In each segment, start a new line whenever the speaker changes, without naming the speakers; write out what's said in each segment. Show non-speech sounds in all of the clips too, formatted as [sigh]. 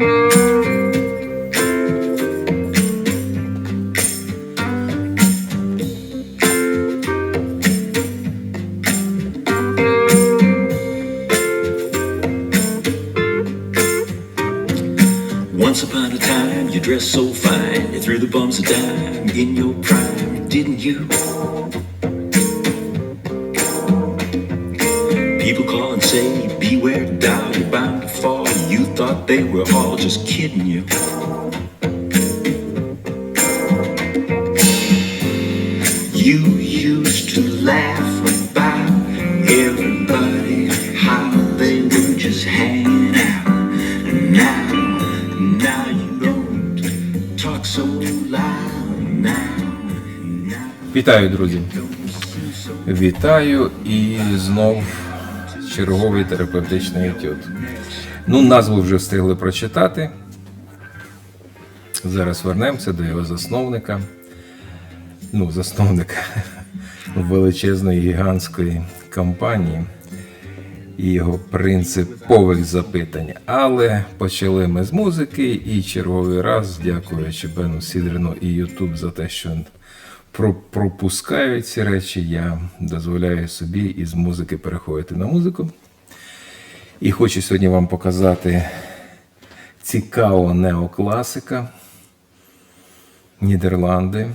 Thank you. You don't talk so loud. Now, now.
Вітаю, друзі! Вітаю і знов черговий терапевтичний етюд. Ну, назву вже встигли прочитати. Зараз вернемося до його засновника. Ну, засновника [laughs] величезної гігантської компанії і його принципових запитань. Але почали ми з музики, і черговий раз, дякуючи Бену Сідрину і Ютуб за те, що пропускають ці речі, я дозволяю собі із музики переходити на музику. І хочу сьогодні вам показати цікавого неокласика. Нідерланди,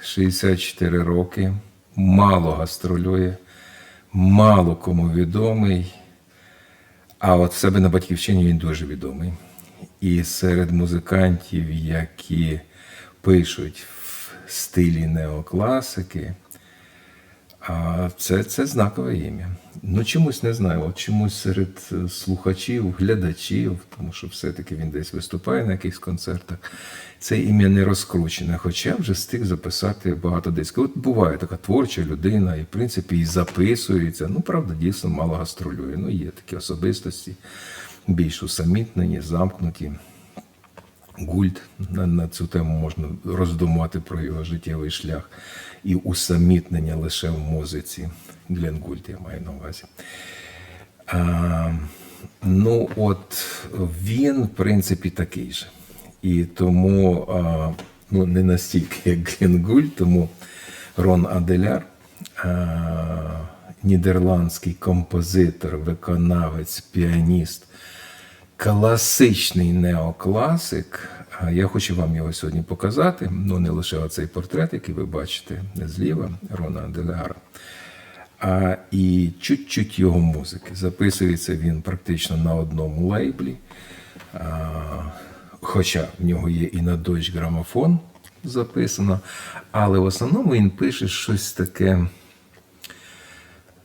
64 роки, мало гастролює, мало кому відомий. А от в себе на батьківщині він дуже відомий. І серед музикантів, які пишуть в стилі неокласики, а це, це знакове ім'я. Ну, чомусь не знаю, от чомусь серед е, слухачів, глядачів, тому що все-таки він десь виступає на якихось концертах. Це ім'я не розкручене, хоча вже встиг записати багато дисків. От буває така творча людина, і в принципі і записується. Ну, правда, дійсно мало гастролює. Ну, є такі особистості, більш усамітнені, замкнуті. Гульд на, на цю тему можна роздумати про його життєвий шлях і усамітнення лише в музиці. Глен Гульд, я маю на увазі. А, ну, от він, в принципі, такий же. І тому а, ну, не настільки, як Глен Гульд, тому Рон Аделяр, а, нідерландський композитор, виконавець, піаніст класичний неокласик. Я хочу вам його сьогодні показати. Ну, не лише оцей портрет, який ви бачите зліва, Рона Деляра, а і чуть-чуть його музики. Записується він практично на одному лейблі. А, Хоча в нього є і на Deutsche грамофон записано, але в основному він пише щось таке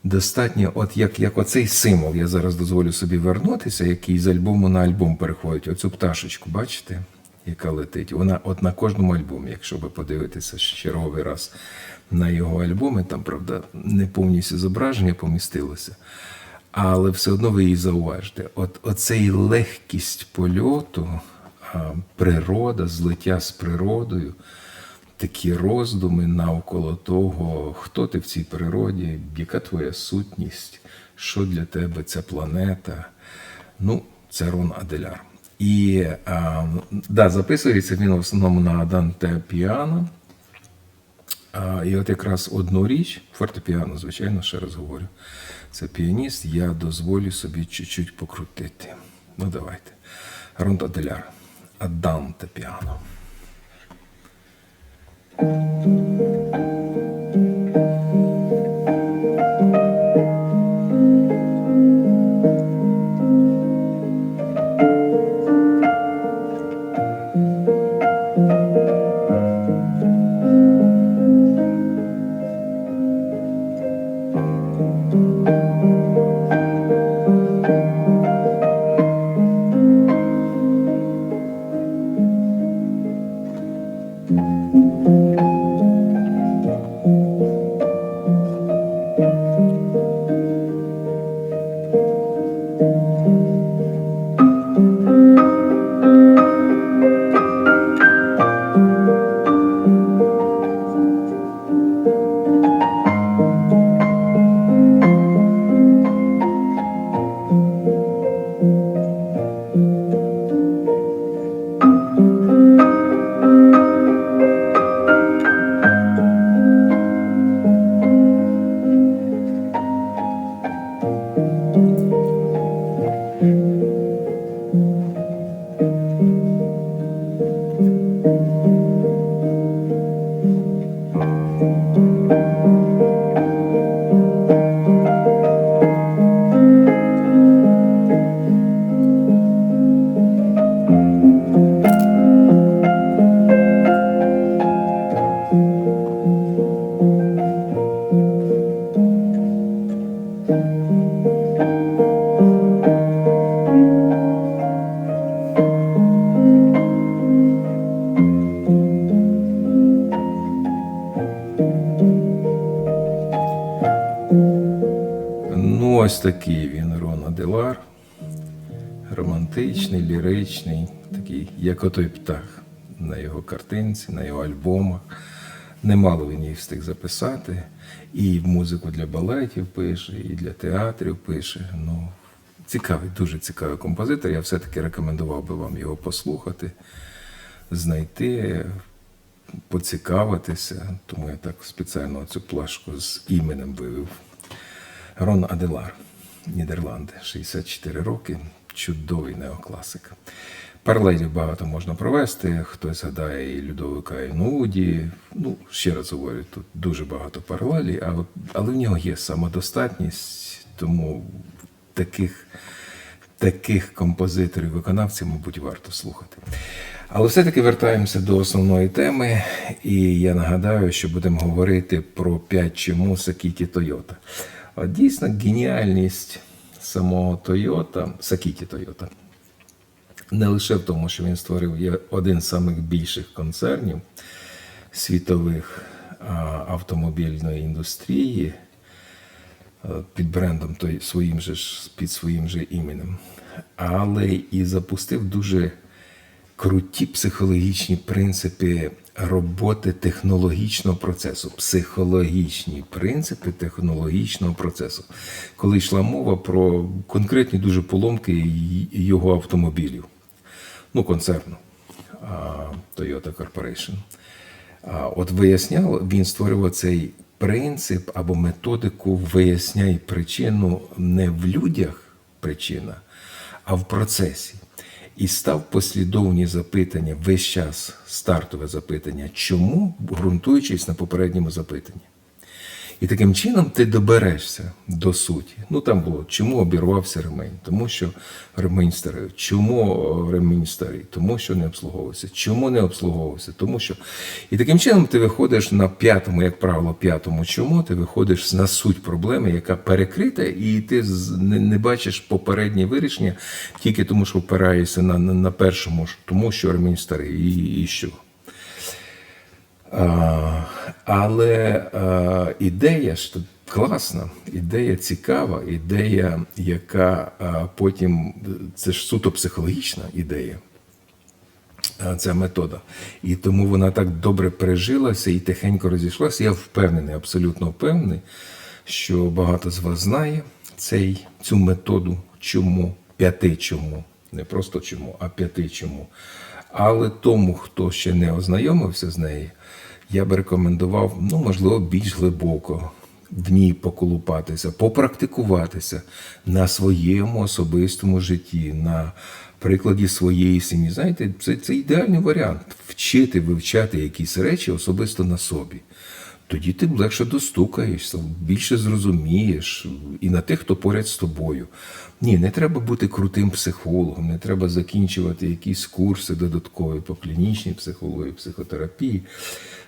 достатньо, от як, як оцей символ, я зараз дозволю собі вернутися, який з альбому на альбом переходить. Оцю пташечку, бачите, яка летить. Вона от на кожному альбомі, якщо ви подивитеся черговий раз на його альбоми, там, правда, не повністю зображення помістилося. Але все одно ви її зауважите. От оцей легкість польоту, природа, злиття з природою, такі роздуми навколо того, хто ти в цій природі, яка твоя сутність, що для тебе ця планета. Ну, це Рон Аделяр. І а, да, записується він в основному на Данте Піано. А, і от якраз одну річ, фортепіано, звичайно, ще раз говорю. Це піаніст, я дозволю собі чуть-чуть покрутити. Ну, давайте. Рон Аделяр. Аданте піано. thank mm -hmm. you Романтичний, такий, як отой птах на його картинці, на його альбомах. Немало він їх встиг записати. І музику для балетів пише, і для театрів пише. Ну, цікавий, дуже цікавий композитор. Я все-таки рекомендував би вам його послухати, знайти, поцікавитися. Тому я так спеціально цю плашку з іменем вивів. Рон Аделар, Нідерланди, 64 роки, чудовий неокласик. Паралелів багато можна провести. Хтось згадає і Людовика і Нуді. Ну, ще раз говорю, тут дуже багато паралелі, а от, але в нього є самодостатність, тому таких, таких композиторів, виконавців, мабуть, варто слухати. Але все-таки вертаємося до основної теми, і я нагадаю, що будемо говорити про 5 чому Сакіті Тойота. От дійсно геніальність самого Тойота, Сакіті Тойота, не лише в тому, що він створив один з самих більших концернів світових автомобільної індустрії під брендом той, своїм же під своїм же іменем, але і запустив дуже круті психологічні принципи роботи технологічного процесу, психологічні принципи технологічного процесу, коли йшла мова про конкретні дуже поломки його автомобілів, ну, концерну Toyota Corporation. От виясняв, він створював цей принцип або методику виясняй причину не в людях причина, а в процесі. І став послідовні запитання весь час стартове запитання, чому, ґрунтуючись на попередньому запитанні. І таким чином ти доберешся до суті. Ну там було, чому обірвався ремень? Тому що ремень старий. Чому о, ремень старий? Тому що не обслуговувався. Чому не обслуговувався? Тому що. І таким чином ти виходиш на п'ятому, як правило, п'ятому чому, ти виходиш на суть проблеми, яка перекрита, і ти не, бачиш попереднє вирішення тільки тому, що впираєшся на, на, на першому, тому що ремень старий. І, і що? Але ідея ж класна, ідея цікава, ідея, яка потім це ж суто психологічна ідея. Ця метода. І тому вона так добре пережилася і тихенько розійшлася. Я впевнений, абсолютно впевнений, що багато з вас знає цей, цю методу, чому, п'яти чому, не просто чому, а п'яти чому. Але тому, хто ще не ознайомився з нею, я б рекомендував, ну, можливо, більш глибоко в ній поколупатися, попрактикуватися на своєму особистому житті, на прикладі своєї сім'ї. Знаєте, це, це ідеальний варіант вчити, вивчати якісь речі особисто на собі. Тоді ти легше достукаєшся, більше зрозумієш і на тих, хто поряд з тобою. Ні, не треба бути крутим психологом, не треба закінчувати якісь курси додаткові по клінічній психології, психотерапії.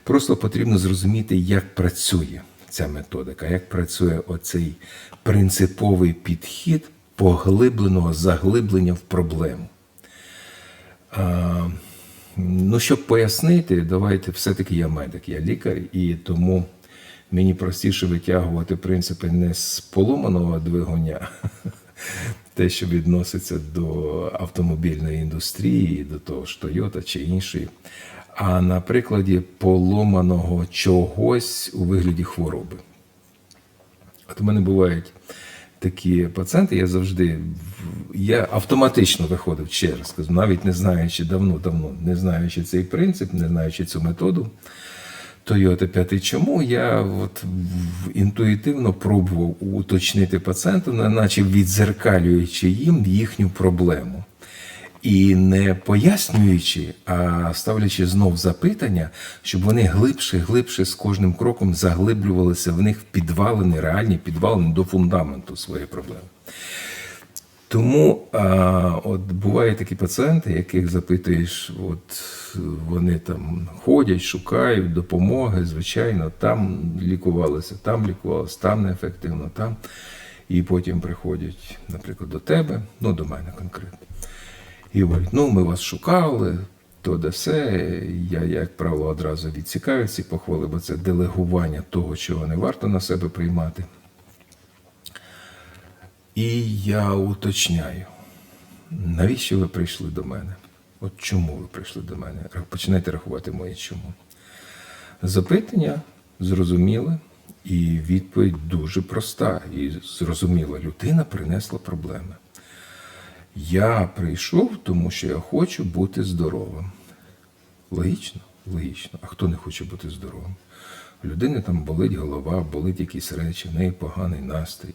Просто потрібно зрозуміти, як працює ця методика, як працює оцей принциповий підхід поглибленого заглиблення в проблему. Ну, щоб пояснити, давайте все-таки я медик, я лікар, і тому мені простіше витягувати принципи не з поломаного двигуня, [laughs] те, що відноситься до автомобільної індустрії, до того ж Toyota чи іншої, а на прикладі поломаного чогось у вигляді хвороби. От у мене бувають такі пацієнти, я завжди я автоматично виходив, кажу, навіть не знаючи давно-давно, не знаючи цей принцип, не знаючи цю методу. Toyota 5 чому я от інтуїтивно пробував уточнити пацієнту, на- наче відзеркалюючи їм їхню проблему. І не пояснюючи, а ставлячи знов запитання, щоб вони глибше, глибше з кожним кроком заглиблювалися в них в підвалини, реальні підвалини до фундаменту своєї проблеми. Тому а, от бувають такі пацієнти, яких запитуєш, от вони там ходять, шукають допомоги, звичайно, там лікувалися, там лікувалися, там неефективно, там. І потім приходять, наприклад, до тебе, ну до мене конкретно. І говорять, ну ми вас шукали, то де все. Я, як правило, одразу відсікаю ці похвали, бо це делегування того, чого не варто на себе приймати. І я уточняю, навіщо ви прийшли до мене? От чому ви прийшли до мене? Починайте рахувати моє чому. Запитання зрозуміле, і відповідь дуже проста і зрозуміла. Людина принесла проблеми. Я прийшов, тому що я хочу бути здоровим. Логічно? Логічно. А хто не хоче бути здоровим? У людини там болить голова, болить якісь речі, в неї поганий настрій,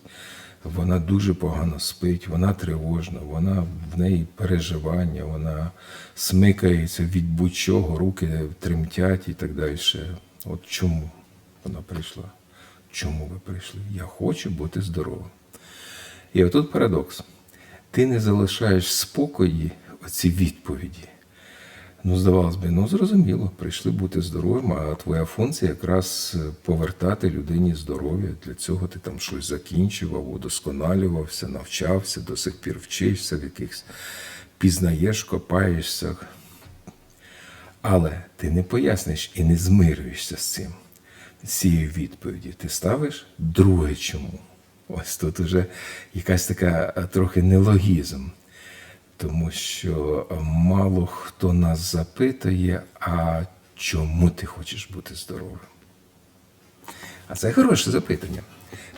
вона дуже погано спить, вона тривожна, вона в неї переживання, вона смикається від будь-чого, руки тремтять і так далі. От чому вона прийшла? Чому ви прийшли? Я хочу бути здоровим. І отут парадокс. Ти не залишаєш спокої оці відповіді. Ну, здавалось би, ну зрозуміло, прийшли бути здоровим, а твоя функція якраз е, повертати людині здоров'я. Для цього ти там щось закінчував, удосконалювався, навчався, до сих пір вчишся, в якихось пізнаєш, копаєшся. Але ти не поясниш і не змирюєшся з цим, з цією відповіді. Ти ставиш друге чому. Ось тут уже якась така е, трохи нелогізм. Тому що мало хто нас запитує, а чому ти хочеш бути здоровим? А це хороше запитання.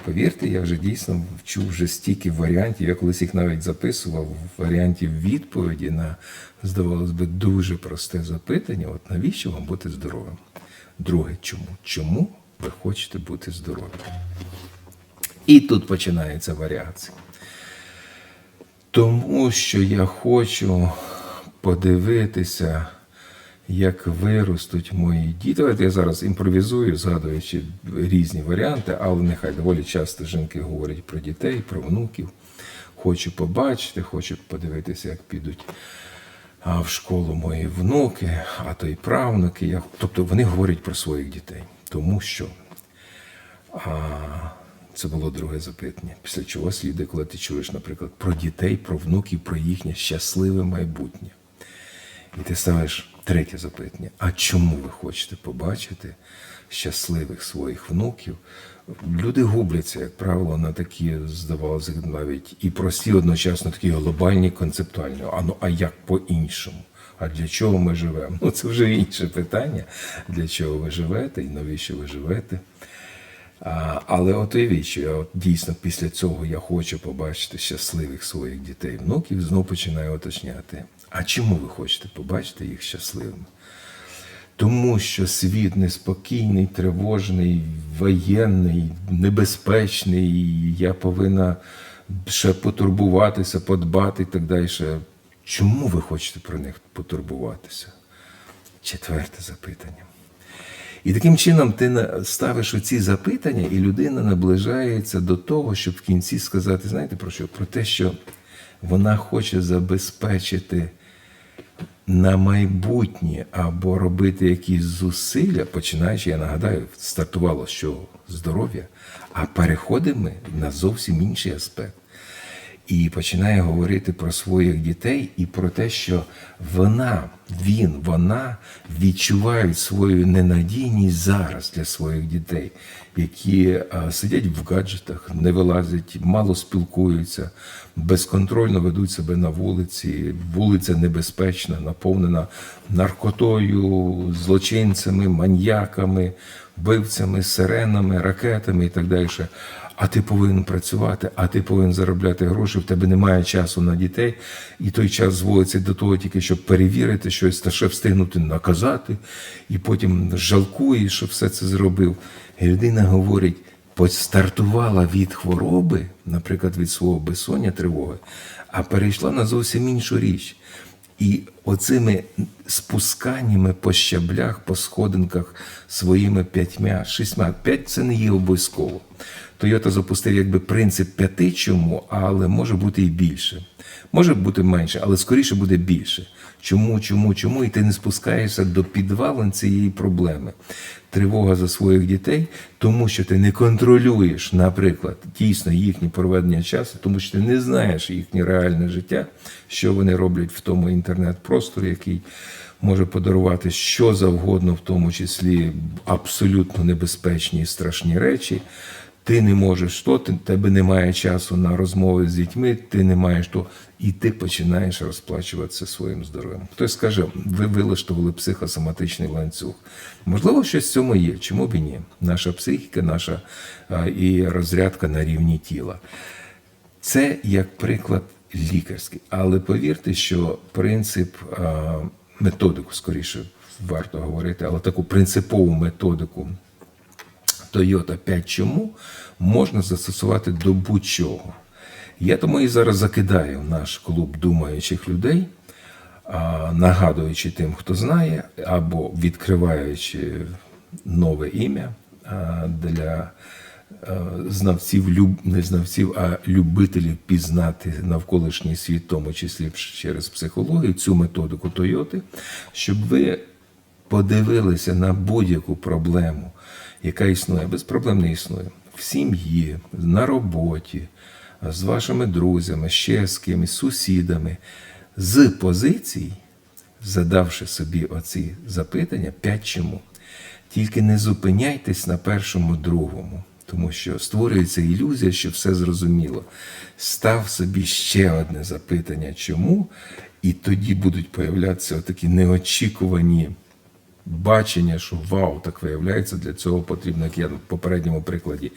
Повірте, я вже дійсно вчув вже стільки варіантів. Я колись їх навіть записував варіантів відповіді на, здавалось би, дуже просте запитання: от навіщо вам бути здоровим? Друге, чому? Чому ви хочете бути здоровим? І тут починається варіація. Тому що я хочу подивитися, як виростуть мої діти. Давайте я зараз імпровізую, згадуючи різні варіанти, але нехай доволі часто жінки говорять про дітей, про внуків. Хочу побачити, хочу подивитися, як підуть в школу мої внуки, а то й правнуки. Тобто вони говорять про своїх дітей. Тому що а, це було друге запитання. Після чого слідує, коли ти чуєш, наприклад, про дітей, про внуків, про їхнє щасливе майбутнє. І ти ставиш третє запитання: а чому ви хочете побачити щасливих своїх внуків? Люди губляться, як правило, на такі, здавалося, навіть і прості, одночасно такі глобальні, концептуальні. А ну а як по-іншому? А для чого ми живемо? Ну це вже інше питання. Для чого ви живете і навіщо ви живете? Але от уявіть, що я от дійсно після цього я хочу побачити щасливих своїх дітей, внуків, знову починаю уточняти. А чому ви хочете побачити їх щасливими? Тому що світ неспокійний, тривожний, воєнний, небезпечний, і я повинна ще потурбуватися, подбати і так далі. Чому ви хочете про них потурбуватися? Четверте запитання. І таким чином ти ставиш оці запитання, і людина наближається до того, щоб в кінці сказати, знаєте про що? Про те, що вона хоче забезпечити на майбутнє або робити якісь зусилля, починаючи, я нагадаю, стартувало чого? Здоров'я, а переходимо на зовсім інший аспект. І починає говорити про своїх дітей і про те, що вона, він, вона відчувають свою ненадійність зараз для своїх дітей, які сидять в гаджетах, не вилазять, мало спілкуються, безконтрольно ведуть себе на вулиці. Вулиця небезпечна, наповнена наркотою, злочинцями, маньяками, вбивцями, сиренами, ракетами і так далі. А ти повинен працювати, а ти повинен заробляти гроші, в тебе немає часу на дітей, і той час зводиться до того, тільки щоб перевірити щось та ще встигнути наказати, і потім жалкує, що все це зробив. І людина говорить, стартувала від хвороби, наприклад, від свого безсоння тривоги, а перейшла на зовсім іншу річ. І оцими спусканнями по щаблях, по сходинках своїми п'ятьма, шістьма, п'ять це не є обов'язково. Тойота запустив якби принцип п'яти чому, але може бути і більше. Може бути менше, але скоріше буде більше. Чому, чому, чому? І ти не спускаєшся до підвалин цієї проблеми. Тривога за своїх дітей, тому що ти не контролюєш, наприклад, дійсно їхнє проведення часу, тому що ти не знаєш їхнє реальне життя, що вони роблять в тому інтернет-просторі, який може подарувати що завгодно, в тому числі абсолютно небезпечні і страшні речі ти не можеш то, ти, тебе немає часу на розмови з дітьми, ти не маєш то, і ти починаєш розплачуватися своїм здоров'ям. Хтось скаже, ви вилаштували психосоматичний ланцюг. Можливо, щось в цьому є. Чому б і ні? Наша психіка, наша а, і розрядка на рівні тіла. Це як приклад лікарський. Але повірте, що принцип а, методику, скоріше варто говорити, але таку принципову методику Toyota 5 чому можна застосувати до будь-чого. Я тому і зараз закидаю наш клуб думаючих людей, нагадуючи тим, хто знає, або відкриваючи нове ім'я для знавців, не знавців, а любителів пізнати навколишній світ, в тому числі через психологію, цю методику Тойоти, щоб ви подивилися на будь-яку проблему, яка існує, без проблем не існує. В сім'ї, на роботі, з вашими друзями, ще з кимось, сусідами, з позицій, задавши собі оці запитання, п'ять чому. Тільки не зупиняйтесь на першому, другому, тому що створюється ілюзія, що все зрозуміло. Став собі ще одне запитання, чому, і тоді будуть появлятися такі неочікувані бачення, що вау, так виявляється, для цього потрібно, як я в попередньому прикладі,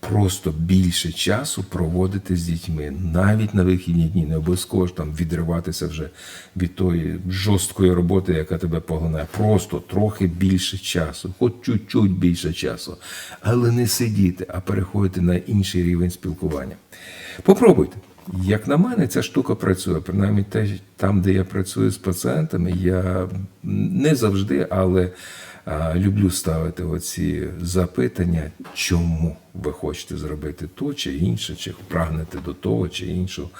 просто більше часу проводити з дітьми, навіть на вихідні дні, не обов'язково ж там відриватися вже від тої жорсткої роботи, яка тебе поглинає. Просто трохи більше часу, хоч чуть-чуть більше часу, але не сидіти, а переходити на інший рівень спілкування. Попробуйте. Як на мене, ця штука працює. Принаймні, те, там, де я працюю з пацієнтами, я не завжди, але люблю ставити оці запитання, чому ви хочете зробити то чи інше, чи прагнете до того чи іншого,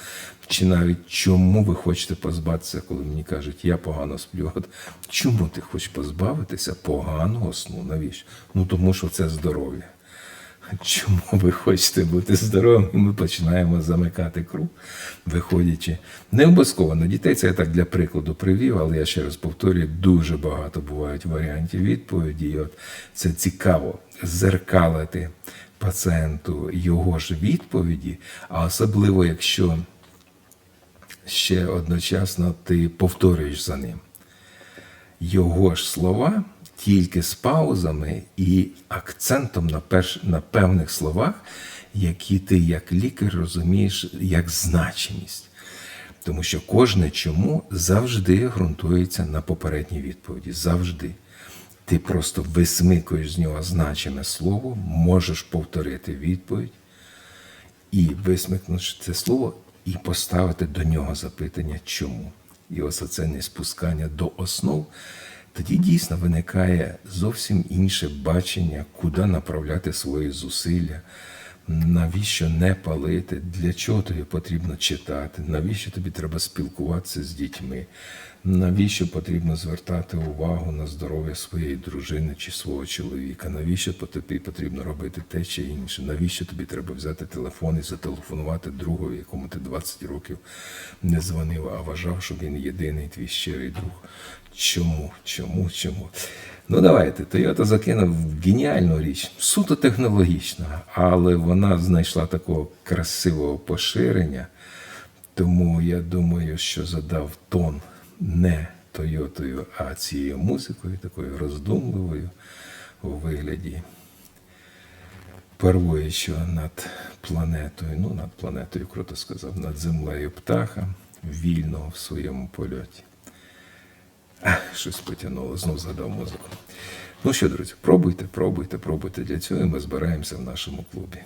чи навіть чому ви хочете позбавитися, коли мені кажуть, я погано сплю. От чому ти хочеш позбавитися поганого сну? Навіщо? Ну тому що це здоров'я. Чому ви хочете бути здоровим? І ми починаємо замикати круг, виходячи. Не обов'язково на дітей це я так для прикладу привів, але я ще раз повторюю, дуже багато бувають варіантів відповіді. От це цікаво зеркалити пацієнту його ж відповіді, а особливо, якщо ще одночасно ти повторюєш за ним його ж слова тільки з паузами і акцентом на, перш, на певних словах, які ти як лікар розумієш як значимість. Тому що кожне чому завжди ґрунтується на попередній відповіді. Завжди. Ти просто висмикуєш з нього значене слово, можеш повторити відповідь і висмикнувши це слово, і поставити до нього запитання, чому. І ось оце не спускання до основ, тоді дійсно виникає зовсім інше бачення, куди направляти свої зусилля, навіщо не палити, для чого тобі потрібно читати, навіщо тобі треба спілкуватися з дітьми, навіщо потрібно звертати увагу на здоров'я своєї дружини чи свого чоловіка, навіщо тобі потрібно робити те чи інше, навіщо тобі треба взяти телефон і зателефонувати другові, якому ти 20 років не дзвонив, а вважав, що він єдиний твій щирий друг. Чому? Чому? Чому? Ну давайте. Toyota закинув геніальну річ, суто технологічна, але вона знайшла такого красивого поширення. Тому я думаю, що задав тон не Тойотою, а цією музикою, такою роздумливою у вигляді первуючого над планетою, ну над планетою, круто сказав, над землею птаха, вільного в своєму польоті. Щось потягнуло, знов згадав музику. Ну що, друзі, пробуйте, пробуйте, пробуйте. Для цього ми збираємося в нашому клубі.